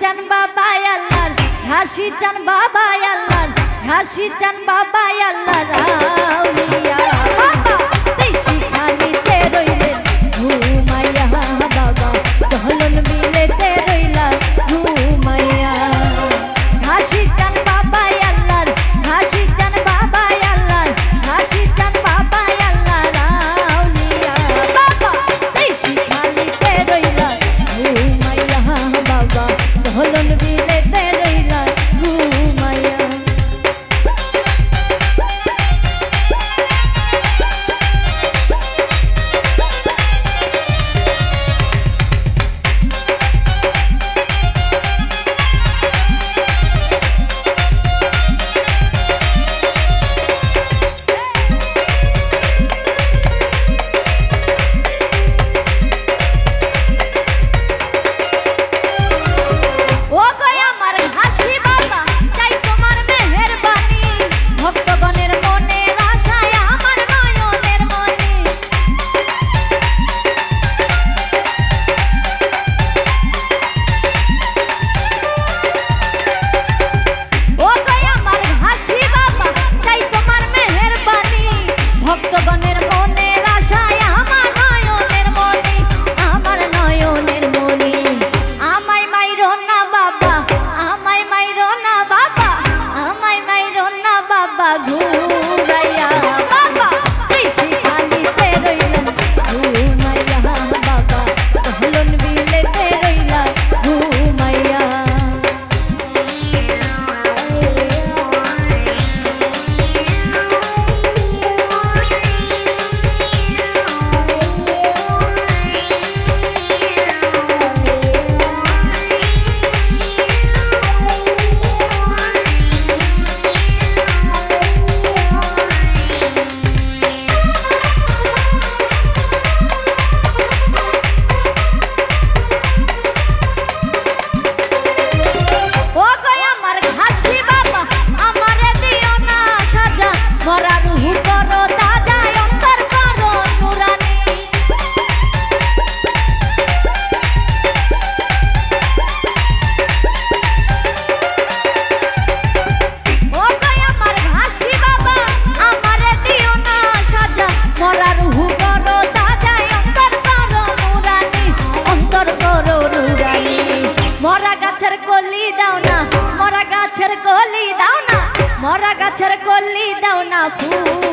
চান বাবা আল্লাহ হাসি চান বাবা আল্লাহ হাসি চান বাবা আল্লাহ রাউনি সাধু বললি দাও না ফুল।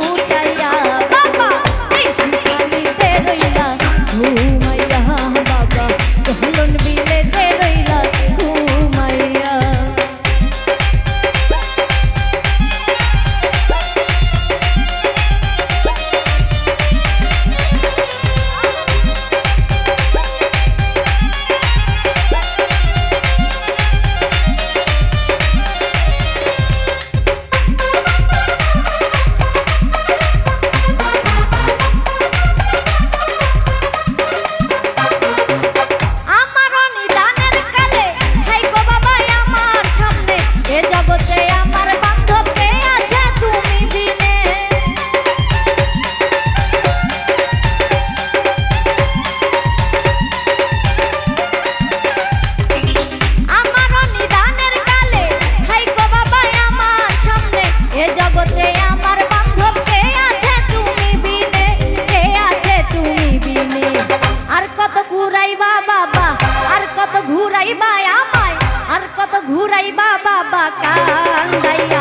ঘুরাইবা বাবা কান্দাই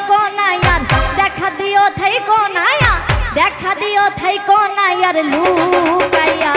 থাইকো দেখা দিও থাইকো নাইয়া দেখা দিও থাইকো নাইয়ার লুকাইয়া।